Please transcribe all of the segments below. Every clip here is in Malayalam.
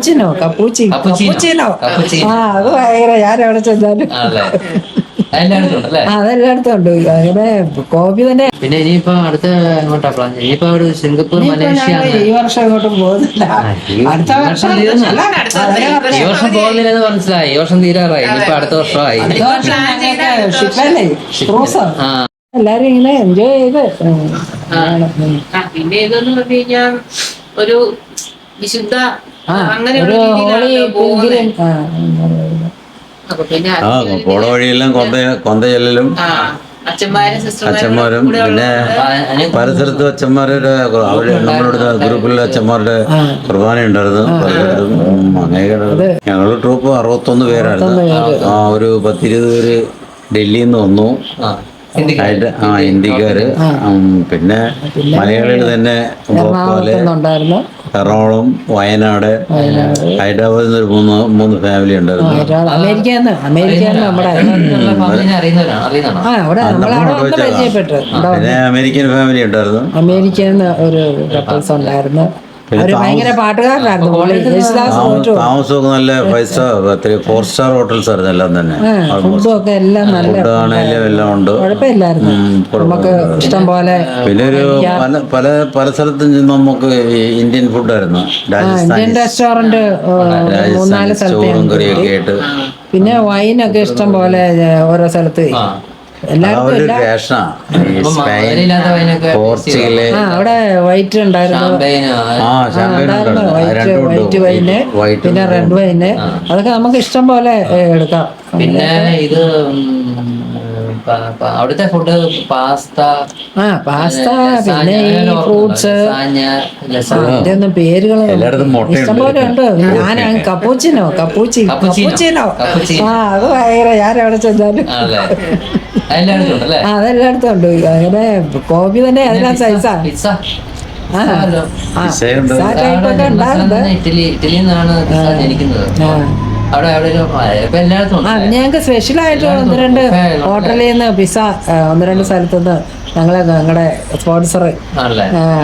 കപ്പൂച്ചിനോ? കപ്പൂച്ചി കപ്പുച്ചീനോ? ആ അത് ഭയങ്കര ഞാൻ എവിടെ ചെന്നാലും അതെല്ലായിടത്തും ഉണ്ട് അങ്ങനെ കോപ്പി തന്നെ. പിന്നെ ഇനിയിപ്പോ അടുത്ത എങ്ങോട്ടാ പ്ലാൻ ഇനിയിപ്പോ അവിടെ സിംഗപ്പൂർ മലേഷ്യ ഈ വർഷം ഇങ്ങോട്ടും പോകുന്നില്ല. അടുത്ത വർഷം. ഈ വർഷം പോകുന്നില്ലെന്ന് മനസ്സിലായി. ഈ വർഷം തീരാറായി. ഇനിയിപ്പോ അടുത്ത വർഷമായി. ഷിപ്പല്ലേ ക്രൂസ് എല്ലാരും ഇങ്ങനെ എൻജോയ് ചെയ്ത് പിന്നെ ഇതെന്ന് പറഞ്ഞു കഴിഞ്ഞാൽ ഒരു വിശുദ്ധ അങ്ങനെ. പോണ വഴിയെല്ലാം കൊന്ത കൊന്ത ചെല്ലലും അച്ഛന്മാരും സിസ്റ്റർമാരും അച്ഛന്മാരും പിന്നെ ഉള്ളത് ആ, അതിനെ- പല സ്ഥലത്തും അച്ഛന്മാരുടെ അവർ നമ്മളുടെ ഗ്രൂപ്പിലെ അച്ഛന്മാരുടെ കുർബാന ഉണ്ടായിരുന്നു. പലയിടത്തും ഉം, ഞങ്ങളുടെ ട്രൂപ്പ് അറുപത്തൊന്ന് പേരായിരുന്നു. ആ ഒരു പത്തിരുപത് പേര് ഡൽഹിയിൽ നിന്ന് വന്നു. ആ ഹിന്ദിക്കാര്. ആയിട്ട് ആ ഹിന്ദിക്കാര് പിന്നെ മലയാളികൾ തന്നെ എറണാകുളം വയനാട് ഹൈദരാബാദിൽ ഒരു മൂന്ന് മൂന്ന് ഫാമിലി ഉണ്ടായിരുന്നു. അമേരിക്കന്ന് അമേരിക്കന്ന് നമ്മുടെ. പിന്നെ അമേരിക്കൻ ഫാമിലി ഉണ്ടായിരുന്നു. അമേരിക്കന്ന് ഒരു കപ്പിൾസ് ഉണ്ടായിരുന്നു. ഭയങ്കര പാട്ടുകാരനായിരുന്നു. താമസമൊക്കെ നല്ല five star four star hotels ആയിരുന്നു എല്ലാം തന്നെ. ഫുഡും ഒക്കെ എല്ലാം നല്ല എല്ലാം ഉണ്ട്. കുഴപ്പമില്ലായിരുന്നു. ഉം, നമുക്ക് ഇഷ്ടം പോലെ പിന്നെ ഒരു പല പല പല സ്ഥലത്തും ചെന്ന് നമുക്ക് ഇന്ത്യൻ ഫുഡായിരുന്നു ഇന്ത്യൻ റെസ്റ്റോറന്റ് മൂന്നാൽ സ്ഥലത്ത് ചോറും കറിയൊക്കെ ആയിട്ട്. പിന്നെ വൈനൊക്കെ ഇഷ്ടം പോലെ ഓരോ സ്ഥലത്ത്. പോർച്ചുഗൽ. അവിടെ വൈറ്റ് ഉണ്ടായിരുന്നു. വൈറ്റ് വൈന് പിന്നെ റെഡ് വൈന്. അതൊക്കെ നമുക്ക് ഇഷ്ടം പോലെ എടുക്കാം. പിന്നെ ഇത് അവിടുത്തെ ഫുഡ് പാസ്ത ആ പാസ്ത പിന്നെ ഈ ഫ്രൂട്ട്സ് അതിന്റെ ഒന്നും പേരുകൾ ഇഷ്ടംപോലെ ഉണ്ട്. ഞാൻ കപ്പൂച്ചിനോ കപ്പൂച്ചി കപ്പുച്ചീനോ. ആ അത് ഭയങ്കര ഞാൻ എവിടെ ചെന്നാലും അതെല്ലായിടത്തും ഉണ്ട് അങ്ങനെ കോപ്പി തന്നെ അതിനാ സൈസാ. പിസ്സ. ഇറ്റലി ഇറ്റലിയിൽ നിന്നാണ് ജനിക്കുന്നത് ഞങ്ങൾക്ക് സ്പെഷ്യൽ ആയിട്ട് ഒന്ന് രണ്ട് ഹോട്ടലിൽ നിന്ന് പിസ്സ ഒന്ന് രണ്ട് സ്ഥലത്തു നിന്ന് ഞങ്ങളെ ഞങ്ങളുടെ സ്പോൺസർ.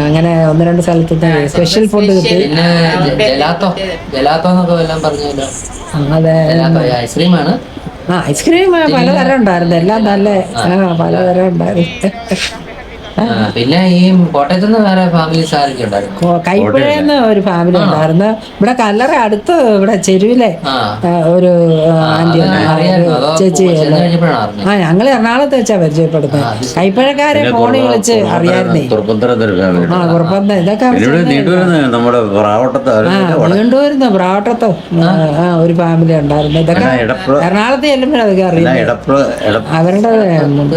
അങ്ങനെ ഒന്ന് രണ്ട് സ്ഥലത്തു നിന്ന് സ്പെഷ്യൽ ഫുഡ് കിട്ടി. അതെ. ഐസ്ക്രീമാണ് ഐസ്ക്രീം ആണ് ആ ഐസ്ക്രീം പലതരം ഉണ്ടായിരുന്നു. എല്ലാം നല്ല പലതരം ഉണ്ടായിരുന്നു. പിന്നെ ഈ കോട്ടയത്ത് നിന്ന് വേറെ ഫാമിലീസ് ആരൊക്കെ ഉണ്ടായിരുന്നു കൈപ്പുഴയെന്ന് ഒരു ഫാമിലി ഉണ്ടായിരുന്നു. ഇവിടെ കല്ലറ അടുത്ത് ഇവിടെ ചെരുവിലെ ഒരു ആന്റി ചേച്ചി ആ ഞങ്ങൾ എറണാകുളത്ത് വെച്ചാ പരിചയപ്പെടുന്നത്. കൈപ്പഴക്കാരെ ഫോണിൽ വിളിച്ച് അറിയായിരുന്നേ. ഫാമിലി ആ കുഴപ്പം ഇതൊക്കെ നീണ്ടുവരുന്ന നമ്മുടെ പ്രാവട്ടത്ത് പ്രാവട്ടത്തോ ഒരു ഫാമിലി ഉണ്ടായിരുന്നു. ഇതൊക്കെ എറണാകുളത്ത് ചെല്ലുമ്പോഴും അതൊക്കെ അറിയാം അവരുടെ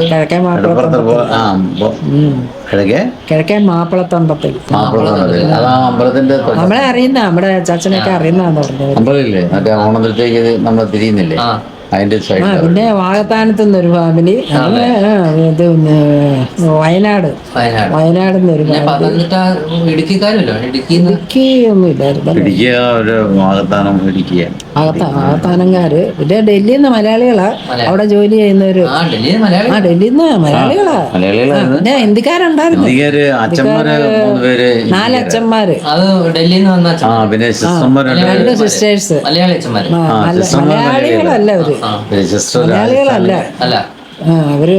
കിഴക്കേ മാത്രം മാപ്പിള ഇടയ്ക്ക് കിഴക്കേ മാപ്പിളത്തണ്ടത്തിൽ മാപ്പിള അതാ അമ്പലത്തിന്റെ നമ്മളെ അറിയുന്ന നമ്മുടെ ചാച്ചനൊക്കെ അറിയുന്നതാന്ന് പറഞ്ഞത്. അമ്പലമില്ലേ? മറ്റേ ഓണത്തിലേക്ക് നമ്മൾ തിരിയുന്നില്ലേ? ആ. അതിന്റെ പിന്നെ വാഗത്താനത്ത് ഒരു ഫാമിലി ഇത് വയനാട്. വയനാട്. ഇടുക്കി ഒന്നും ഇല്ലായിരുന്നു. പിന്നെ ഡൽഹിയിൽ നിന്ന് മലയാളികളാ അവിടെ ജോലി ചെയ്യുന്നവര് ആ ഡൽഹിയിൽ നിന്ന് മലയാളികളാ. പിന്നെ ഹിന്ദിക്കാരുണ്ടായിരുന്നു. ഇന്ത്യക്കാര് അച്ഛന്മാര് മൂന്ന് പേര് നാല് അച്ഛന്മാര്. അത് ഡൽഹിയിൽ നിന്ന് വന്ന ആ അച്ഛൻ പിന്നെ രണ്ട് സിസ്റ്റേഴ്സ്. മലയാളികളല്ല അവർ. മലയാളികളല്ല. അല്ല. അവർ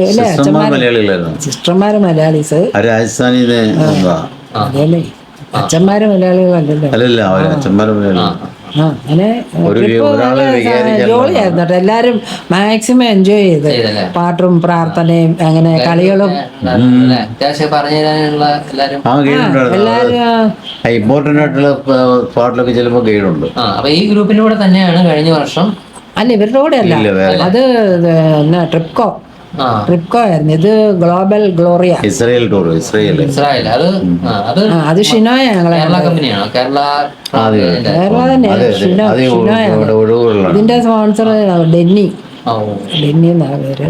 സിസ്റ്റർമാര് മലയാളീസ്. അതല്ലേ. അച്ഛന്മാര് മലയാളികളല്ലല്ലോ. അല്ലല്ല അച്ഛന്മാര് മലയാളി. ജോളിയായിരുന്നു കേട്ടോ. എല്ലാരും മാക്സിമം എൻജോയ് ചെയ്ത്? പാട്ടും പ്രാർത്ഥനയും അങ്ങനെ കളികളും. ഇമ്പോർട്ടന്റ് ആയിട്ടുള്ള പാട്ടിലൊക്കെ ചെല്ലുമ്പോൾ ഗൈഡുണ്ട് ആ അപ്പൊ ഈ ഗ്രൂപ്പിന്റെ കൂടെ തന്നെയാണ് കഴിഞ്ഞ വർഷം അല്ല ഇവരുടെ കൂടെ അല്ല അത് ട്രിപ്കോ. ട്രിപ്കോ ആയിരുന്നു. ഇത് global Gloria. Israel tour Israel. Israel. അത് അത് ഷിനോയ ഞങ്ങളെ കേരള കമ്പനിയാണ്? കേരള കേരള തന്നെ അതെ ഷിനോ ഒഴിവുകളാണ്. ഇതിന്റെ സ്പോൺസർ ഡെന്നി. ഓ. ഡെന്നി എന്നാ പേര്?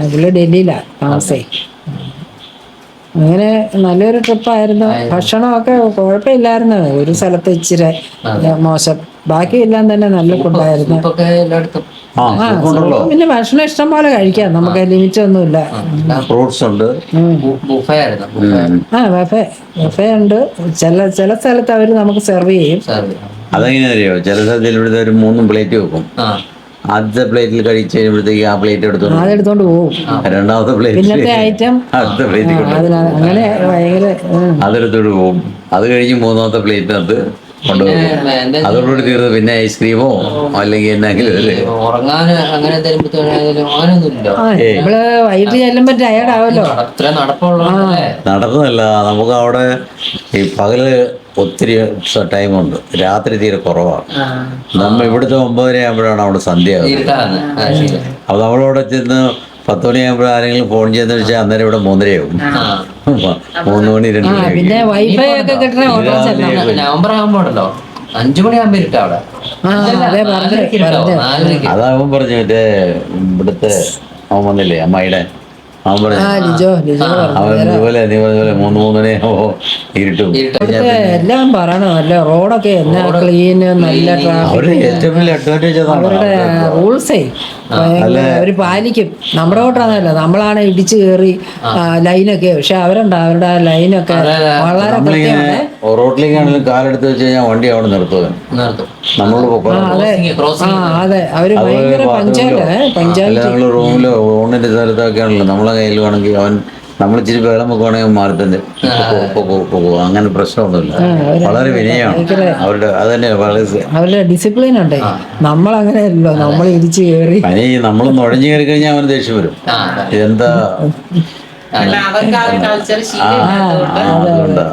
അതിൽ പുള്ളി ഡൽഹിയിലാ താമസേ. അങ്ങനെ നല്ലൊരു ട്രിപ്പായിരുന്നു ഭക്ഷണമൊക്കെ കുഴപ്പമില്ലായിരുന്നു. ഒരു സ്ഥലത്ത് ഇച്ചിരി മോശം ബാക്കിയെല്ലാം തന്നെ നല്ല ഫുഡായിരുന്നു. പിന്നെ ഭക്ഷണം ഇഷ്ടം പോലെ കഴിക്കാം. നമുക്ക് ലിമിറ്റ് ഒന്നുമില്ല ഫ്രൂട്ട്സ് ഉണ്ട്. ആ ബഫേ. ബഫേ ഉണ്ട് ചില ചില സ്ഥലത്ത് അവർ നമുക്ക് സെർവ് ചെയ്യും. അതെങ്ങനെയോ അതെങ്ങനെ അറിയോ ചില സ്ഥലത്ത് ഇവിടുത്തെ ഒരു മൂന്നും പ്ലേറ്റ് വെക്കും. ആ. ആദ്യത്തെ പ്ലേറ്റിൽ കഴിച്ച് കഴിയുമ്പോഴത്തേക്ക് ആ പ്ലേറ്റ് എടുത്തോണ്ട് അതെടുത്തോണ്ട് പോകും. രണ്ടാമത്തെ പിന്നത്തെ പ്ലേറ്റ് ഐറ്റം. അടുത്ത പ്ലേറ്റ് കൊണ്ട് അതിന അങ്ങനെ ഭയങ്കര. അതെടുത്തോണ്ട് പോകും അത് കഴിഞ്ഞ് മൂന്നാമത്തെ പ്ലേറ്റിനകത്ത് കൊണ്ടുപോകും അതോടുകൂടി തീർന്നു പിന്നെ ഐസ്ക്രീമോ അല്ലെങ്കിൽ എന്തെങ്കിലും അങ്ങനെ നമ്മൾ വൈകിട്ട് ചെല്ലുമ്പോ നടന്നതല്ല നമുക്ക് അവിടെ ഈ പകൽ ഒത്തിരി ടൈമുണ്ട് രാത്രി തീരെ കുറവാണ്. നമ്മൾ ഇവിടുത്തെ ഒമ്പതര ആകുമ്പോഴാണ് അവിടെ സന്ധ്യ. അപ്പോൾ നമ്മളവിടെ ചെന്ന് പത്ത് മണിയാകുമ്പോൾ ആരെങ്കിലും ഫോൺ ചെയ്യുന്ന വെച്ചാൽ അന്നേരം ഇവിടെ മൂന്നരയാവും. മൂന്ന് മണി രണ്ട് പിന്നെ വൈഫൈ ഒക്കെ കിട്ടണ നവംബർ അഞ്ചു മണിയാകുമ്പോ ഇരുട്ടാ അവിടെ. അതാവും പറഞ്ഞു മറ്റേ ഇവിടുത്തെ അവൻ വന്നില്ലേ അമ്മായിയുടെ അവൻ പറഞ്ഞു അവൻ ഇതുപോലെ നീ പറഞ്ഞ പോലെ മൂന്ന് ഇരുട്ടും. ഇവിടുത്തെ എല്ലാം പറയണം അല്ല റോഡൊക്കെ എന്നാ ക്ലീന് നല്ല ട്രാഫിക് ഏറ്റവും വലിയ അഡ്വാന്റേജ് അവരുടെ റൂൾസേ അവർ പാലിക്കും. നമ്മുടെ കൂട്ടാന്നല്ല നമ്മളാണ് ഇടിച്ചു കയറി ലൈനൊക്കെ. പക്ഷെ അവരുണ്ട്. അവരുടെ ആ ലൈനൊക്കെ വളരെ റോഡിലേക്കാണെങ്കിലും കാലെടുത്ത് വെച്ച് കഴിഞ്ഞാൽ വണ്ടി അവിടെ നിർത്തും. നമ്മൾ ക്രോസിങ് ആ അതെ. അവർ ഭയങ്കര പഞ്ചായത്ത് പഞ്ചായത്ത് റൂമിലോ ഓണിന്റെ സ്ഥലത്തൊക്കെ ആണല്ലോ നമ്മളെ കയ്യിലുവാണെങ്കിൽ അവൻ നമ്മൾ ഇച്ചിരി വെള്ളം വെക്കുവാണെങ്കിൽ മാറി തന്നെ പോകും അങ്ങനെ പ്രശ്നമൊന്നുമില്ല. വളരെ വിനയമാണ്. അവരുടെ അത് തന്നെ വളരെ അവരുടെ ഡിസിപ്ലിൻ ഉണ്ട്. നമ്മളങ്ങനെയല്ലോ നമ്മൾ ഇടിച്ചു കയറി പനി നമ്മൾ നുഴഞ്ഞു കയറി കഴിഞ്ഞാൽ അവന് ദേഷ്യം വരും. എന്താ അതുകൊണ്ടാ.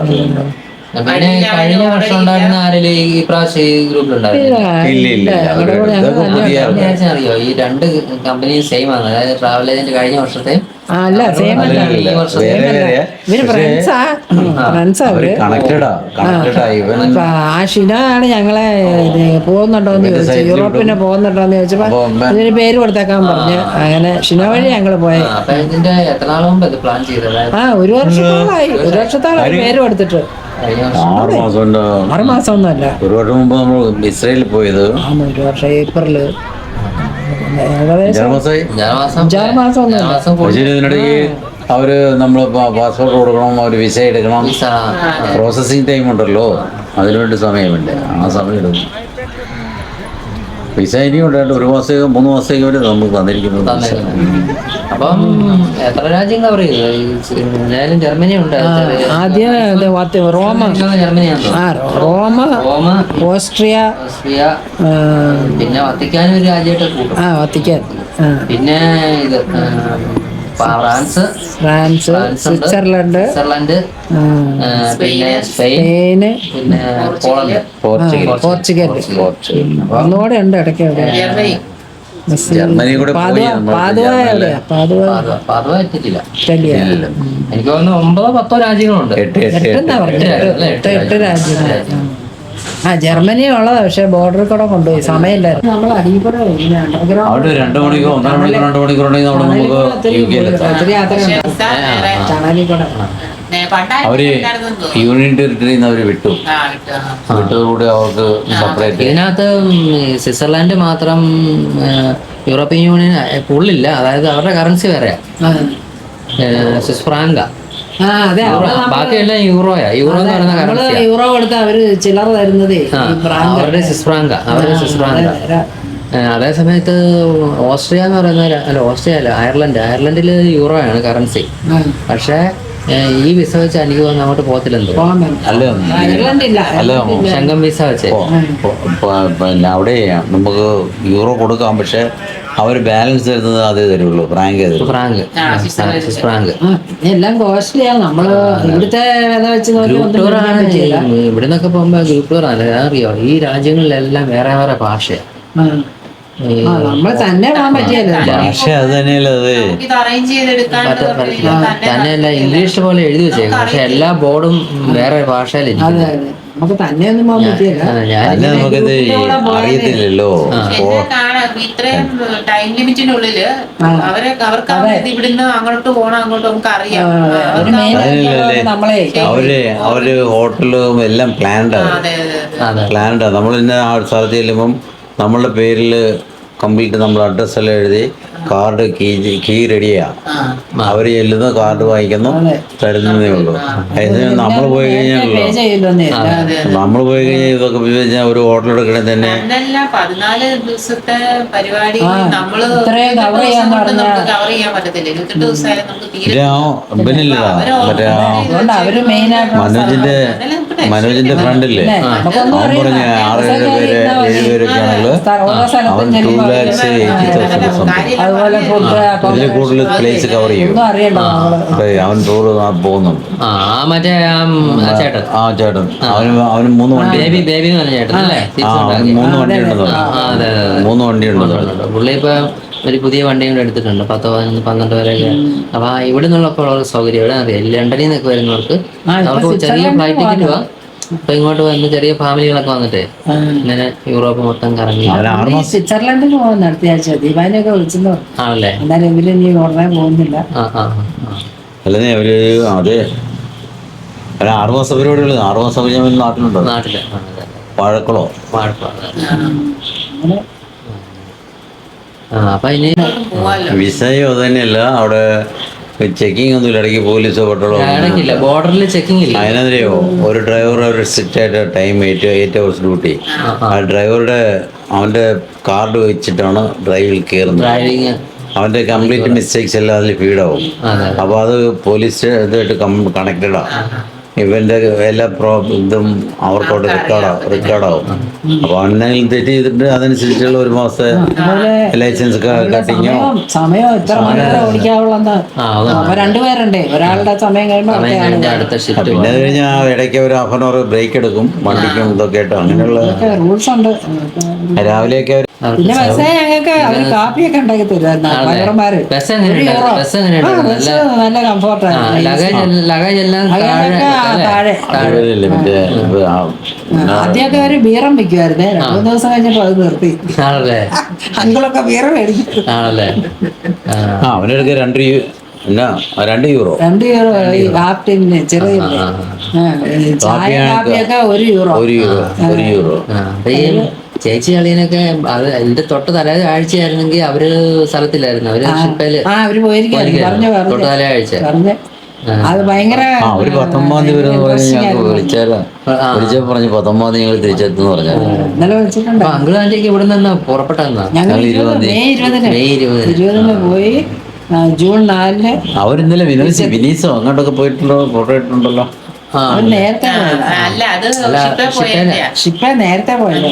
പിന്നെ കഴിഞ്ഞ വർഷം ഉണ്ടായിരുന്ന ആരെങ്കിലും ഈ പ്രാവശ്യം ഇതൊക്കെ പുതിയ അറിയോ? ഈ രണ്ട് കമ്പനിയും സെയിം ആണ്. അതായത് ട്രാവൽ ഏജന്റ് കഴിഞ്ഞ വർഷത്തെ അല്ല സെയിം അല്ല അല്ല, ഈ വർഷം വേറെ വേറെ. ഇവർ ഫ്രണ്ട്സാ ഫ്രണ്ട്സാ അവർ അവർ. കണക്റ്റഡാ കണക്റ്റഡാ ഇവൻ അപ്പൊ ആ ഷിന ആണ് ഞങ്ങളെ പോകുന്നുണ്ടോന്ന് ചോദിച്ചു. യൂറോപ്പിന് പോകുന്നുണ്ടോന്ന് ചോദിച്ചപ്പോ അപ്പൊ ഉമ്മ- ഇതിന് പേര് കൊടുത്തേക്കാൻ പറഞ്ഞു. അങ്ങനെ ഷിന വഴി പോയെ. ആ, പ്ലാൻ ചെയ്തത്? ആ ഒരു വർഷത്തോളായി. ഒരു വർഷത്തോളായി പേര് കൊടുത്തിട്ട്. ആറ് മാസം ആറ് മാസം ഒന്നുമല്ല ഒരു വർഷം മുമ്പ് നമ്മൾ ഇസ്രയേലിൽ പോയത്. ഒരു വർഷം ഏപ്രിൽ. അവർ നമ്മൾ പാസ്പോർട്ട് കൊടുക്കണം അവർ വിസ എടുക്കണം. പ്രോസസിങ് ടൈം ഉണ്ടല്ലോ. അതിനുവേണ്ടി സമയമുണ്ട് ആ സമയം എടുക്കും. വിസ ഇനിയും ഉണ്ടായിട്ട് ഒരു മാസത്തേക്ക് മൂന്ന് മാസത്തേക്ക് വരെ നമുക്ക് തന്നിരിക്കുന്നത്. അപ്പം എത്ര രാജ്യം കവർ ചെയ്തു ജർമ്മനി ഉണ്ട്. ആദ്യം റോമ. ജർമ്മനിയാണോ? റോമ റോമ ഓസ്ട്രിയ ഓസ്ട്രിയ പിന്നെ വത്തിക്കാൻ ഒരു രാജ്യമായിട്ട് കൂട്ടും. ആ വത്തിക്കാൻ. പിന്നെ ഇത് ഫ്രാൻസ്. ഫ്രാൻസ്. സ്വിറ്റ്സർലൻഡ്. സ്വിറ്റ്സർലൻഡ്. പിന്നെ സ്പെയിൻ. സ്പെയിന്. പിന്നെ പോളണ്ട്. പോർച്ചുഗൽ. പോർച്ചുഗൽ. ഒന്നുകൂടെ ഉണ്ട് ഇടയ്ക്ക് എനിക്ക് തോന്നുന്നു ഒമ്പതോ പത്തോ രാജ്യങ്ങളുണ്ട്. എട്ട് എട്ട് രാജ്യങ്ങൾ. ആ ജർമ്മനി ഉള്ളതാ പക്ഷെ ബോർഡറിൽ കൂടെ കൊണ്ടുപോയി. സമയമില്ലായിരുന്നു. നമ്മൾ അടിയപ്പുറം അവിടെ രണ്ട് മണിക്കൂർ ഒന്നര മണിക്കൂർ രണ്ട് മണിക്കൂർ ഉണ്ടെങ്കിൽ അവിടെ നമുക്ക് യു ഒത്തിരി യാത്രയുണ്ട് കൂടെ. അവർ യൂണിയൻ ടെറിട്ടറിയിൽ നിന്ന് അവർ വിട്ടു. അവർക്ക് സെപ്പറേറ്റ് ഇതിനകത്ത് സ്വിറ്റ്സർലാൻഡ് മാത്രം യൂറോപ്യൻ യൂണിയൻ ഫുള്ളില്ല അതായത് അവരുടെ കറൻസി വേറെയാ. ആ. ഏ, സ്വിസ് ഫ്രാങ്ക. ബാക്കിയെല്ലാം യൂറോയാ. യൂറോ എന്ന് പറയുന്ന കറൻസിയാ യൂറോ കൊടുത്ത അവർ ചിലർ തരുന്നതേ അവരുടെ സ്വിസ് ഫ്രാങ്ക അവരുടെ സ്വിസ് ഫ്രാങ്ക അതേ സമയത്ത് ഓസ്ട്രിയ എന്ന് പറയുന്ന അല്ല ഓസ്ട്രിയ അല്ല അയർലൻഡ്. അയർലൻഡിൽ യൂറോ ആണ് കറൻസി പക്ഷേ ഈ വിസ വെച്ച് എനിക്ക് തോന്നുന്നു അങ്ങോട്ട് പോകത്തില്ലല്ലോ അല്ല ശങ്കം വിസ വെച്ച്. പിന്നെ അവിടെ നമുക്ക് യൂറോ കൊടുക്കാം പക്ഷെ അവർ ബാലൻസ് തരുന്നത് അതേ തരുള്ളൂ. ഫ്രാങ്ക് ഫ്രാങ്ക് പിന്നെ എല്ലാം കോസ്റ്റ്ലിയാണ് നമ്മൾ ഇവിടുത്തെ വില വെച്ച് ഇവിടെ നിന്നൊക്കെ പോകുമ്പോ ഗ്രൂപ്പ് ടൂർ ആണ്. അറിയോ? ഈ രാജ്യങ്ങളിലെല്ലാം വേറെ വേറെ ഭാഷയാണ് നമ്മൾ തന്നെ പോകാൻ പറ്റിയല്ലോ? ഭാഷ അത്? തന്നെയല്ലേ ഇംഗ്ലീഷ് പോലെ എഴുതി വെച്ചേക്കും പക്ഷെ എല്ലാ ബോർഡും വേറെ ഭാഷയിലിരിക്കും അതെ. നമുക്ക് തന്നെ ഒന്നും പോകാൻ പറ്റിയല്ല. ഞാൻ തന്നെ നമുക്കിത് അറിയത്തില്ലല്ലോ. ഇത്രയും ടൈം ലിമിറ്റിനുള്ളിൽ അവരെ അവർക്ക് ഇത് ഇവിടുന്ന് അങ്ങോട്ട് പോകണം അങ്ങോട്ട് നമുക്ക് അറിയാം. അവർ അവർ ഹോട്ടലും എല്ലാം പ്ലാൻഡ് ആണ്. പ്ലാൻഡ് ആണ്. നമ്മൾ ഇന്ന ആ സ്ഥലത്ത് ചെല്ലുമ്പം നമ്മളുടെ പേരിൽ കംപ്ലീറ്റ് നമ്മൾ അഡ്രസ് എല്ലാം എഴുതി കാർഡ് കീ കീ റെഡിയാ അവർ ചെല്ലുന്നു കാർഡ് വാങ്ങിക്കുന്നു തരുന്നതേ ഉള്ളൂ അതിന് നമ്മൾ പോയി കഴിഞ്ഞാൽ നമ്മൾ പോയി കഴിഞ്ഞാൽ ഇതൊക്കെ പോയി ഒരു ഹോട്ടൽ എടുക്കണേ തന്നെ അന്നല്ല പതിനാല് ദിവസത്തെ പരിപാടി പറഞ്ഞാ- കവർ ചെയ്യാൻ പറ്റത്തില്ല ഇരുപത്തെട്ട് ദിവസമായാലും നമുക്ക് മനോജിന്റെ മനോജിന്റെ ഫ്രണ്ടില്ലേ നമുക്കൊന്നും അവൻ. പറഞ്ഞ ആറ് ഏഴ് പേര് ഏഴ് പേരൊക്കെ ആണല്ലോ അവൻ ടൂ ലാക്സ് എയ്റ്റി തൗസൻഡ് അതുപോലെ ഫുഡ് ഇതിൽ കൂടുതൽ പ്ലേസ് കവർ ചെയ്യും. ഒന്നും അറിയണ്ട നമ്മൾ. അവൻ ടൂർ പോകുന്നുണ്ട് ആ ആ മറ്റേ ആ, ചേട്ടൻ. ആ ചേട്ടൻ. അവന് അവന് മൂന്ന് വണ്ടി ബേബി ബേബി എന്ന് പറഞ്ഞ ചേട്ടൻ അല്ലേ? ആ അവന് മൂന്ന് വണ്ടി ഉണ്ടെന്ന് ആ, അതെ അതെ അതെ. മൂന്ന് വണ്ടി ഉണ്ടെന്ന് പറഞ്ഞു ഉണ്ട്. പുള്ളി ഇപ്പൊ ഒരു പുതിയ വണ്ടി കൂടെ എടുത്തിട്ടുണ്ട്. പത്ത് പതിനൊന്ന് പന്ത്രണ്ട് വരെയൊക്കെ. അപ്പൊ ഇവിടെ നിന്നുള്ള സൗകര്യം എവിടെ അറിയാം ലണ്ടനിൽ നിന്നൊക്കെ വരുന്നവർക്ക് അവർക്ക് ചെറിയ ഫ്ലൈറ്റ് ടിക്കറ്റ് അപ്പൊ ഇങ്ങോട്ട് വന്ന് ചെറിയ ഫാമിലികളൊക്കെ വന്നിട്ടേ ഇങ്ങനെ യൂറോപ്പ് മൊത്തം കറങ്ങി. സ്വിറ്റ്സർലൻഡിൽ പോകാൻ അടുത്ത ആഴ്ച ദീപാനൊക്കെ വിളിച്ചെന്ന് ആണല്ലേ? എന്നാലും ഇവർ നീ ഉടനെ പോകുന്നില്ല. ആ ആ ആ. അല്ലേ അവർ അതെ. അവന് ആറ് മാസം പരിപാടികൾ ആറു മാസം പരിചയം നാട്ടിലുണ്ടോ? നാട്ടിൽ. വാഴക്കുളോ? ഇനി പോവാല്ലോ വിസയോ തന്നെയല്ല അവിടെ ചെക്കിംഗ് ഒന്നുമില്ല ഇടയ്ക്ക് പോലീസോ പെട്രോളോ ബോർഡറിൽ ചെക്കിംഗ് ഇല്ല. അതിനെതിരെയോ? ഒരു ഡ്രൈവർ ഒരു ആയിട്ട് time eight eight hours duty ആ ഡ്രൈവറുടെ അവന്റെ കാർഡ് വെച്ചിട്ടാണ് ഡ്രൈവിൽ കയറുന്നത് ഡ്രൈവിങ് അവന്റെ കംപ്ലീറ്റ് മിസ്റ്റേക്സ് എല്ലാം അതിൽ ഫീഡാവും അപ്പൊ അപ്പോൾ അത് പോലീസ് ഇതായിട്ട് കണക്റ്റഡാണ് ഇവന്റെ എല്ലാ പ്രോ ഇതും അവർക്കോട്ട് റെക്കോർഡാവും റെക്കോർഡാവും അപ്പൊ ഓൺലൈനിൽ തെറ്റ് ചെയ്തിട്ട് അതനുസരിച്ചുള്ള ഒരു മാസത്തെ ലൈസൻസ് കട്ടിങ്ങോ സമയം എത്ര മണിക്കൂർ അപ്പൊ രണ്ടുപേരുണ്ടേ ഒരാളുടെ സമയം കഴിയുമ്പോ സമയം കഴിഞ്ഞ അടുത്ത ഷിഫ്റ്റ് പിന്നെ അത് കഴിഞ്ഞാൽ ഇടയ്ക്ക് ഒരു ഹാഫ് ആൻ അവർ ബ്രേക്ക് എടുക്കും വണ്ടിക്കും ഇതൊക്കെ ആയിട്ട് അങ്ങനെയുള്ള റൂൾസ് ഉണ്ട്. രാവിലെയൊക്കെ പിന്നെ ബസ് ഞങ്ങൾക്ക് അവർ കാപ്പിയൊക്കെ ഉണ്ടാക്കി തരുമായിരുന്നു. ബസ് നല്ല കംഫോർട്ടാണ് ലഗേജ് ലഗേജ് എല്ലാം താഴെ? മറ്റേ ആ ആദ്യമൊക്കെ അവർ ബീറം വെക്കുമായിരുന്നേ രണ്ടു മൂന്ന് ദിവസം കഴിഞ്ഞപ്പോ അത് നിർത്തി. ആണല്ലേ? അങ്കിളൊക്കെ ബീറ മേടിക്കും. ആണല്ലേ? ആ. ആ അവനെടുക്ക രണ്ട് യൂ- എന്നാ ആ, രണ്ട് യൂറോ രണ്ട് യൂറോ. ഈ ചെറിയ ആ, ആ, ഈ ചായ കാപ്പിയൊക്കെ ഒരു യൂറോ. ഒരു യൂറോ ഒരു യൂറോ. ആ, അപ്പൊ ഈ ചേച്ചി അളിയനൊക്കെ അത് എന്റെ തൊട്ട് തലേ ആഴ്ചയായിരുന്നെങ്കിൽ അവർ സ്ഥലത്തില്ലായിരുന്നു. അവർ ഷിപ്പയിൽ ആ അവർ പോയിരിക്കും പറഞ്ഞു തൊട്ട് പറഞ്ഞു തലേ ആഴ്ച. പറഞ്ഞു. അത് ഭയങ്കര ആ ഒരു പത്തൊമ്പതാം തീയതി വരുന്ന വിളിച്ചാലോ? പറഞ്ഞു പത്തൊമ്പതാം തീയതി ഞങ്ങൾ തിരിച്ചെത്തുന്നു പറഞ്ഞു ഇന്നലെ വിളിച്ചിട്ടുണ്ട്. അപ്പൊ അങ്കിൾ ആന്റിക്ക് ഇവിടെ നിന്ന് പുറപ്പെട്ടെന്നാ ഞങ്ങൾ ഞങ്ങൾ ഇരുപത് ഇരുപതാം മെയ് മെയ് ഇരുപതിന്. ഇരുപതിന് പോയി ജൂൺ നാലിന് അവരിന്നലെ വിനോദ് വിനീസോ അങ്ങോട്ടൊക്കെ പോയിട്ടുണ്ടോ? ഫോട്ടോ അവൻ നേരത്തെ ഷിപ്പേ നേരത്തെ പോയത്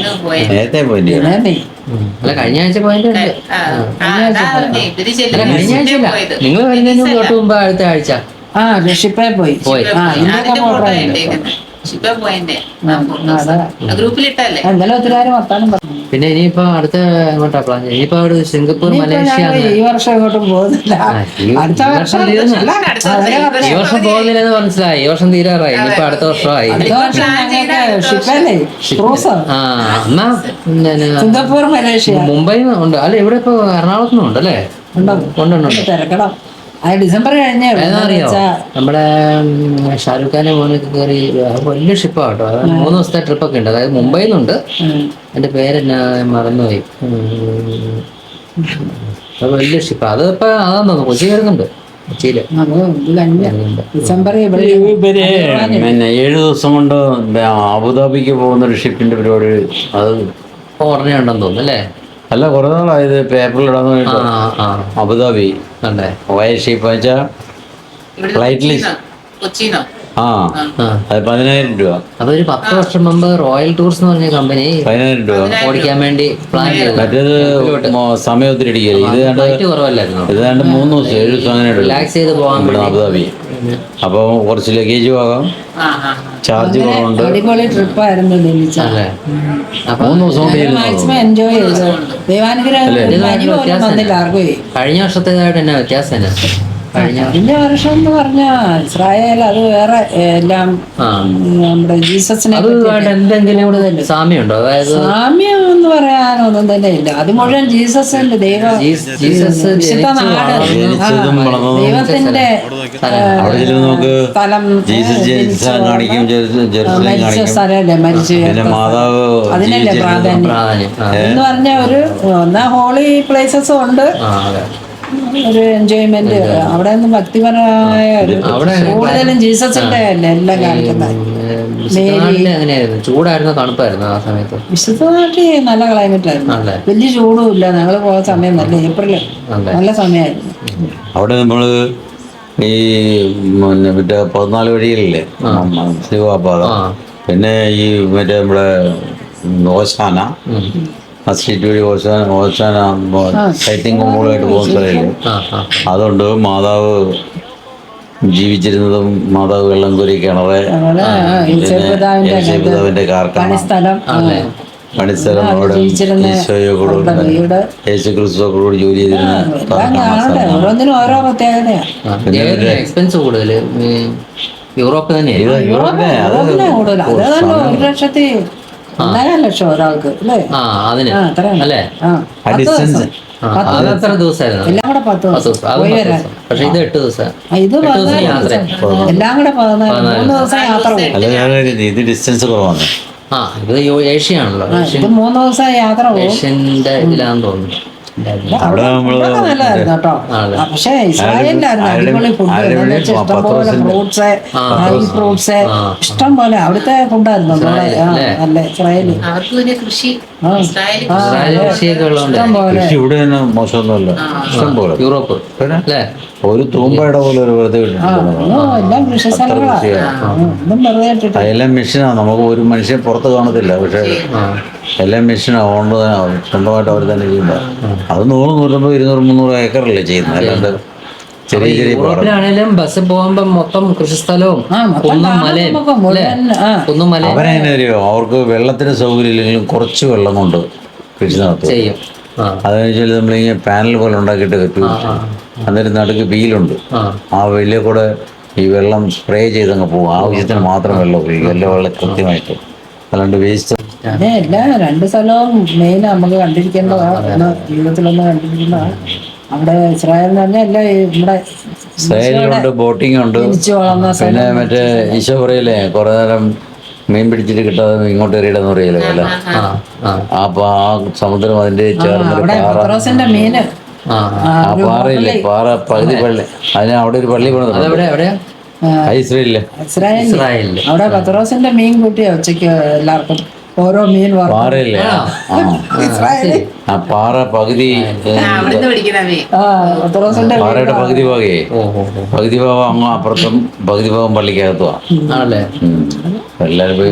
നേരത്തെ പോയില്ലേ അല്ല? കഴിഞ്ഞ ആഴ്ച പോയത്. നിങ്ങൾ വരുന്നതിന് തൊട്ട് മുമ്പ് അടുത്ത ആഴ്ച? ആ ഷിപ്പേ പോയി. പോയി. ആ ഇന്നൊക്കെ അതിന്റെ ഫോട്ടോ ഫോട്ടോ ഇട്ടേക്കുന്നത് ഷിപ്പേ പോയതിന്റെ അതാ. ഗ്രൂപ്പിലിട്ടല്ലേ ഇന്നലെ ഒത്തിരി നേരം വർത്താനം പറഞ്ഞു പിന്നെ ഇനിയിപ്പോ അടുത്ത എങ്ങോട്ടാ പ്ലാൻ ഇനിയിപ്പോ അവിടെ സിംഗപ്പൂർ ഇനിയിപ്പോ മലേഷ്യ ഈ വർഷം ഇങ്ങോട്ടും പോകുന്നില്ല. ഈ- അടുത്ത വർഷം വർഷം തീർന്നു. അല്ല, അടുത്ത വർഷം ഈ വർഷം പോകുന്നില്ലെന്ന് മനസ്സിലായി. ഈ വർഷം തീരാറായി. ഇനിയിപ്പോ അടുത്ത വർഷമായി. അടുത്ത വർഷം ഞങ്ങൾക്ക് ഷിപ്പല്ലേ ക്രൂസ്? ആ എന്നാ പിന്നെ സിംഗപ്പൂർ മലേഷ്യ. മുംബൈ ഉണ്ട്. അല്ല ഇവിടെ ഇപ്പൊ എറണാകുളത്തുനിന്നും ഉണ്ട്? ഉണ്ടല്ലേ ഉണ്ടോ ഉണ്ട് ഉണ്ട്. ഉണ്ട് തിരക്കണം. അത് ഡിസംബർ കഴിഞ്ഞേ അറിയോ? നമ്മുടെ ഷാരൂഖ് ഖാനെ മോനൊക്കെ കയറി വലിയ ഷിപ്പാണ് കേട്ടോ അത് മൂന്ന് ദിവസത്തെ ട്രിപ്പൊക്കെ ഉണ്ട്. അതായത് മുംബൈയിൽ നിന്നുണ്ട് ഉം. എന്റെ പേരെന്നാ മറന്നുപോയി. അത് വലിയ ഷിപ്പ് അത് ഇപ്പൊ അതാന്ന് തോന്നുന്നു. കൊച്ചി വരുന്നുണ്ട് കൊച്ചിയിൽ. ഡിസംബർ ഇവർ പിന്നെ ഏഴ് ദിവസം കൊണ്ട് അബുദാബിക്ക് പോകുന്ന ഒരു ഷിപ്പിന്റെ പരിപാടി. അത് ഓർമ്മയുണ്ടെന്ന് ഉടനെ ഉണ്ടെന്ന് തോന്നുന്നു അല്ലേ? അല്ല കുറെ നാളായത് വേണ്ടിട്ട് ആ അബുദാബി. അല്ലേ ഷിപ്പ് വെച്ചാൽ ഇവിടെ ഫ്ലൈറ്റിൽ കൊച്ചിന്നോ ആ അത് പതിനായിരം രൂപ. അതൊരു പത്ത് വർഷം മുമ്പ് റോയൽ ടൂർസ് എന്ന് പറഞ്ഞ കമ്പനി പതിനായിരം രൂപ. ഓടിക്കാൻ വേണ്ടി പ്ലാൻ ചെയ്തത്. മറ്റേത് സമയം ഒത്തിരി ഇത് കണ്ട് കുറവല്ലായിരുന്നു. ഇത് കണ്ട് മൂന്ന് ദിവസം ഏഴ് ദിവസം അങ്ങനെ റിലാക്സ് ചെയ്ത് പോകാൻ ഇവിടെ അബുദാബി. അപ്പോൾ കുറച്ച് ലഗേജ് ആകാം ആ ചാർജ് കുറവുണ്ട്. അടിപൊളി ട്രിപ്പ് ആയിരുന്നു അല്ലേ? അപ്പൊ മൂന്ന് ദിവസം കൊണ്ട് എൻജോയ് ചെയ്തു. ദൈവാനുഗ്രഹം കഴിഞ്ഞ വർഷത്തേതായിട്ട് എന്നാ വ്യത്യാസം എന്നാ കഴിഞ്ഞ കഴിഞ്ഞ വർഷം എന്ന് പറഞ്ഞാൽ ഇസ്രായേൽ അത് വേറെ എല്ലാം നമ്മുടെ ജീസസിനെ എന്തെങ്കിലും സാമ്യമുണ്ടോ? അതായത് സാമ്യം എന്ന് പറയാനൊന്നും തന്നെ ഇല്ല. അത് മുഴുവൻ ജീസസിന്റെ ദൈവം ജീസസ് ദൈവത്തിന്റെ സ്ഥലം. കാണിക്കും മരിച്ച സ്ഥലമല്ലേ? പിന്നെ അതിനല്ലേ പ്രാധാന്യം? എന്ന് പറഞ്ഞ ഒരു ഒന്നാ ഹോളി പ്ലേസസും ഉണ്ട്. ഒരു എൻജോയ്മെന്റ് അവിടെ നിന്ന് ഭക്തിപരമായ ഒരു അവിടെ കൂടുതലും ജീസസിന്റെ അല്ലേ എല്ലാം കാണിക്കുന്നത്. അങ്ങനെയായിരുന്നു ചൂടായിരുന്നു തണുപ്പായിരുന്നു ആ സമയത്ത്? വിശുദ്ധനാട്ടിൽ നല്ല ക്ലൈമറ്റ് ആയിരുന്നു. വലിയ ചൂടും ഇല്ല ഞങ്ങൾ പോയ സമയം നല്ല ഏപ്രിൽ. നല്ല സമയമായിരുന്നു. അവിടെ നമ്മൾ ഈ പിന്നെ മറ്റേ പതിനാല് വഴികളില്ലേ? ശിവപാത പിന്നെ ഈ മറ്റേ നമ്മുടെ ഓശാന. ആ സ്ട്രീറ്റ് വഴി ഓശാന ഓശാന ശൈത്യം മുകളിലായിട്ട് പോകുന്ന സ്ഥലമില്ലേ അതുണ്ട് മാതാവ് ജീവിച്ചിരുന്നതും മാതാവ് വെള്ളം കോരി കിണറ് യേശുപിതാവിന്റെ കാർക്കാണ് പണിസ്ഥലം അവിടെ ജീവിച്ചിരുന്ന ഈശോയെ കൂടെ യേശു ക്രിസ്തുവൊക്കെ കൂടി ജോലി ചെയ്തിരുന്ന എക്സ്പെൻസ് കൂടുതൽ യൂറോപ്പ് കൂടുതൽ അത് ഒരു ലക്ഷത്തി ഒന്നര ലക്ഷം ഒരാൾക്ക് അല്ലേ? ആ അതിന്. ആ അത്രയാണ് അല്ലേ? ആ ആ പത്ത് ഡിസ്റ്റൻസ് ദിവസം. ആ, അത് എത്ര ദിവസമായിരുന്നു? എല്ലാം കൂടെ പത്ത് പത്ത് ദിവസം. ദിവസം. അത് പോയി പത്ത് വരാൻ ദിവസം. പക്ഷെ ഇത് എട്ട് ദിവസം. ആ, ഇത് പതിനാല് യാത്ര. ദിവസം. എല്ലാം കൂടെ പതിനാല് മൂന്ന് ദിവസം. യാത്ര പോകും അല്ല ഞാൻ കരുതി ഇത് ഡിസ്റ്റൻസ് കുറവാണ്. ആ ഇത് യോ- ഏഷ്യയാണല്ലോ. ആ, ഏഷ്യൻ ഇത് മൂന്ന് ദിവസം യാത്ര പോകും ഏഷ്യന്റെ ഇതിലാന്ന് തോന്നുന്നു. അവിടെ നമ്മൾ ഫുഡൊക്കെ നല്ലതായിരുന്നു കേട്ടോ. അതെ. ആ, പക്ഷേ ഇസ്രായേലിലായിരുന്നു അടിപൊളി ഫുഡ് ആരുടെ ഇഷ്ടം പോലെ ഫ്രൂട്ട്സ് ഇഷ്ടം പോലെ അവിടുത്തെ ഫുഡായിരുന്നു നല്ല ഇസ്രായേലി ഇഷ്ടം പോലെ. കൃഷി ഇവിടെ മോശമൊന്നുമല്ല. ഇഷ്ടം പോലെ. യൂറോപ്പ്. അല്ലേ? ഒരു തൂമ്പയുടെ പോലെ ഒരു വെറുതെ എല്ലാം മെഷീനാണ് നമുക്ക് ഒരു മനുഷ്യൻ പുറത്ത് കാണത്തില്ല. പക്ഷെ എല്ലാം മെഷീനാണ് ഓണർ തന്നെ സ്വന്തമായിട്ട് അവർ തന്നെ ചെയ്യുന്നത് അത് നൂറ് നൂറ്റമ്പത് ഇരുന്നൂറ് മുന്നൂറ് ഏക്കറല്ലേ ചെയ്യുന്നത്. അല്ലാണ്ട് ചെറിയ ചെറിയ യൂറോപ്പിലാണേലും ബസ്സിൽ പോകുമ്പോ മൊത്തം കൃഷിസ്ഥലവും കുന്നും മലയും കുന്നും അവരെങ്ങനെ അവർക്ക് വെള്ളത്തിന് സൗകര്യം ഇല്ലെങ്കിലും കുറച്ച് വെള്ളം കൊണ്ട് കൃഷി നടത്തും ചെയ്യും അതെന്ന് വെച്ചാൽ നമ്മളിങ്ങനെ പാനൽ പോലെ ഉണ്ടാക്കിയിട്ട് പറ്റും അന്നേരം നടുക്ക് വീലുണ്ട് ആ. വെയിലിൽ കൂടെ ഈ വെള്ളം സ്പ്രേ ചെയ്തങ്ങ് പോകും ആവശ്യത്തിന് മാത്രം വെള്ളം ഉപയോഗിക്കും. എല്ലാ വെള്ളം കൃത്യമായിട്ട്. അല്ലാണ്ട് വേസ്റ്റ് പിന്നെ എല്ലാ രണ്ട് സ്ഥലവും മെയിൻ നമുക്ക് കണ്ടിരിക്കേണ്ടതാണ് ജീവിതത്തിലൊന്ന് കണ്ടിരിക്കുന്നതാണ് അവിടെ ഇസ്രായേൽ എന്ന് പറഞ്ഞാൽ എല്ലാ നമ്മുടെ സൈലുണ്ട് ബോട്ടിംഗ് ഉണ്ട് പിന്നെ മറ്റേ ഈശോ പറയില്ലേ കുറെ നേരം മീൻ പിടിച്ചിട്ട് കിട്ടാതെ ഇങ്ങോട്ട് എറിയിടെന്ന് പറയല്ലേ അല്ല? അപ്പൊ ആ സമുദ്രം അതിന്റെ ചേർന്ന് പാറ. പാറയില്ലേ പാറ പകുതി പള്ളി. അതിന് അവിടെ ഒരു പള്ളി പണിതുണ്ട് ഇസ്രായേലിൽ. അവിടെ പത്രോസിന്റെ മീൻ കൂട്ടിയാ ഉച്ചയ്ക്ക് എല്ലാവർക്കും. ഓരോ മീൻ പാറയില്ലേ? ആ. പാറ പകുതി പാറയുടെ പകുതി ഭാഗേ. പകുതി ഭാഗം അങ്ങ് അപ്പുറത്തും പകുതി ഭാഗം പള്ളിക്കകത്തുവാറ്റേ. പോയി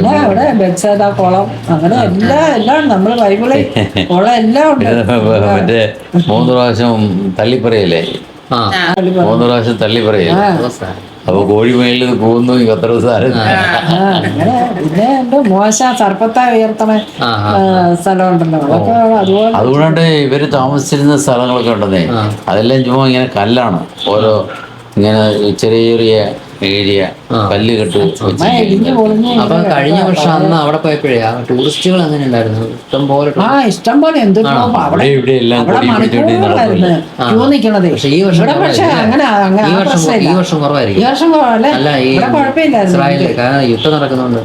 കുളം. അങ്ങനെ എല്ലാം എല്ലാം നമ്മൾ ബൈബിളിൽ കുളം എല്ലാം ഉണ്ട്. മറ്റേ മൂന്ന് പ്രാവശ്യം തള്ളിപ്പറയല്ലേ? മൂന്ന് പ്രാവശ്യം തള്ളിപ്പറയല്ലേ. അപ്പൊ കോഴിമേലിൽ പോകുന്നു അത്ര പത്ര സാരം അങ്ങനെ പിന്നെ എന്തോ മോശ സർപ്പത്ത ഉയർത്തണ അതുകൊണ്ട് സ്ഥലമുണ്ടല്ലോ. അതൊക്കെ അതുപോലെ അതുകൊണ്ടാണ്ട് ഇവർ താമസിച്ചിരുന്ന സ്ഥലങ്ങളൊക്കെ ഉണ്ടെന്നേ. അതെല്ലാം ചുമ്മാ ഇങ്ങനെ കല്ലാണ്. ഓരോ ഇങ്ങനെ ചെറിയ ചെറിയ ഏരിയ കല്ല് കെട്ട് അപ്പൊ കഴിഞ്ഞ വർഷം അന്ന് അവിടെ പോയപ്പോഴേ ടൂറിസ്റ്റുകൾ അങ്ങനെ ഉണ്ടായിരുന്നു? ഇഷ്ടം പോലെ ആ ഇഷ്ടം പോലെ പക്ഷെ ഈ വർഷം ഈ വർഷം ഈ വർഷം കുറവായിരിക്കും. അല്ല? ഈ ഇവിടെ കുഴപ്പമില്ലായിരുന്നു. ഇസ്രായേലിൽ കാരണം യുദ്ധം നടക്കുന്നുണ്ട്.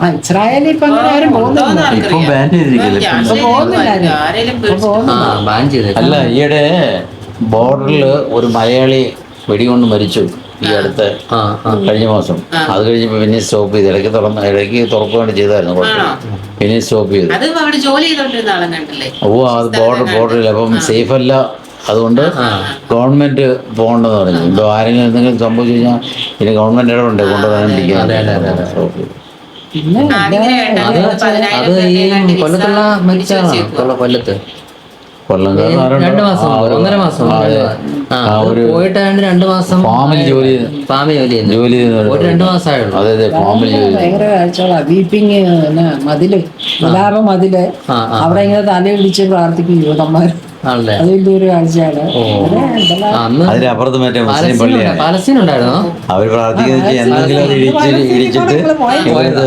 ആ ഇസ്രായേലിൽ ഇപ്പൊ അങ്ങനെ ആരും പോകുന്നില്ല. ഇപ്പം ബാൻ ചെയ്തിരിക്കില്ല ആരെങ്കിലും പോകുന്നില്ല. ആ ബാൻ ചെയ്തേക്കും അല്ല ഈയിടെ ബോർഡറിൽ ഒരു മലയാളി വെടികൊണ്ട് മരിച്ചു. ഈ അടുത്ത് കഴിഞ്ഞ മാസം. അത് കഴിഞ്ഞപ്പോൾ പിന്നെ സ്റ്റോപ്പ് ചെയ്ത്. ഇടയ്ക്ക് തുറന്ന് ഇടയ്ക്ക് തുറക്കുകയാണ് ചെയ്തായിരുന്നു പിന്നെ സ്റ്റോപ്പ് ചെയ്തു. ഓ അത് ബോർഡർ ബോർഡറിൽ അപ്പം സേഫ് അല്ല അതുകൊണ്ട് ഗവൺമെന്റ് പോകണ്ടെന്ന് പറഞ്ഞു. ഇപ്പൊ ആരെങ്കിലും എന്തെങ്കിലും സംഭവിച്ചു കഴിഞ്ഞാൽ ഇനി ഗവൺമെന്റ് ഇടപെടണ്ടേ? ചെയ്തു. പിന്നെ അത് ഈ കൊല്ലത്തുള്ള മരിച്ചാണ് മരിച്ചാണോ കൊല്ലത്ത്? കൊല്ലം രണ്ട് മാസം ഒന്നര മാസം മുമ്പ്. ആ ആ അത് ഒരു പോയിട്ട് ഏതാണ്ട് രണ്ട് മാസം ഫാമിൽ ജോലി ഫാമിൽ ജോലി ജോലി ഒരു രണ്ട് മാസമായുള്ളൂ. അതെ അതെ ഫാമിൽ ജോലി ഭയങ്കര കാഴ്ചകളാ. വീപ്പിങ് പിന്നെ മതിൽ പ്രതാപ മതിൽ. അവിടെ ഇങ്ങനെ തലയിടിച്ച് പ്രാർത്ഥിക്കും യുവതന്മാർ അത് വലിയൊരു കാഴ്ചയാണ്. അതിനപ്പുറത്ത് മറ്റേ മുസ്ലിം പള്ളിയാണ് അവർ പ്രാർത്ഥിക്കുന്നത് വെച്ചാൽ എന്തെങ്കിലും അത് ഇടിച്ച് ഇടിച്ചിട്ട് ഇവരത്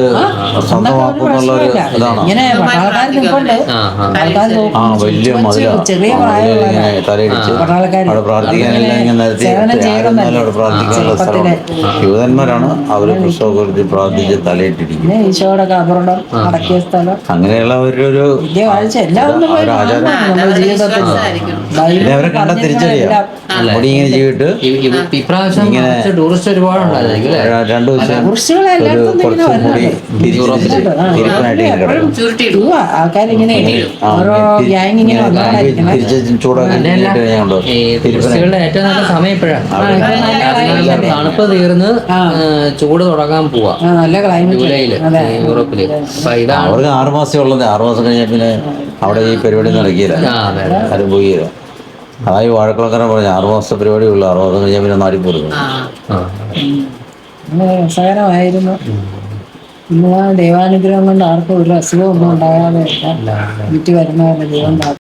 സ്വന്തമാക്കുന്നുള്ള ഒരു ഇതാണ്? ആ വലിയ തലയിടിച്ച് അവിടെ ഇങ്ങനെ യുവതന്മാരാണ് അവർ എടുത്ത് പ്രാർത്ഥിച്ച് തലയിട്ടിരിക്കും പിന്നെ ഈശോയുടെ കബറിടം അടക്കിയ സ്ഥലം അങ്ങനെയുള്ള ബൈബിളിൽ അവരെ കണ്ട തിരിച്ചറിയാം മുടി ഇങ്ങനെ ജീവിട്ട് ഈ- ടൂറിസ്റ്റ് ഒരുപാടുണ്ടായിരിക്കും ഉണ്ടായിരിക്കും രണ്ടു ദിവസം ഒരു കുറച്ച് തിരിപ്പനായിട്ട് ഇങ്ങനെ ഇങ്ങനെ ഇങ്ങനെ തിരിച്ച് ചൂടൊക്കെ ടൂറിസ്റ്റുകളുടെ ഏറ്റവും നല്ല സമയം ഇപ്പോഴാണ് കാരണം തണുപ്പ് തീർന്ന് ചൂട് തുടങ്ങാൻ പോവാ. നല്ല ക്ലൈമറ്റ് ജൂലൈയിൽ യൂറോപ്പിൽ. അപ്പൊ ഇതാണ്. അവർക്ക് ആറ് മാസം ഉള്ളത് ആറ് മാസം കഴിഞ്ഞാൽ പിന്നെ അവിടെ ഈ പരിപാടി നടക്കില്ല. അനുഭവിക്കില്ല അതായത് വാഴക്കുളക്കാരൻ പറഞ്ഞു ആറുമാസത്തെ പരിപാടി ഉള്ളു. ആറുമാസം കഴിഞ്ഞാൽ പിന്നെ നാടി പോരുന്നു. രസകരമായിരുന്നു. ഇന്ന് ദൈവാനുഗ്രഹം കൊണ്ട് ആർക്കും ഒരു അസുഖമൊന്നും ഉണ്ടാകാതെ വിറ്റ് വരുന്നവരുടെ ദൈവം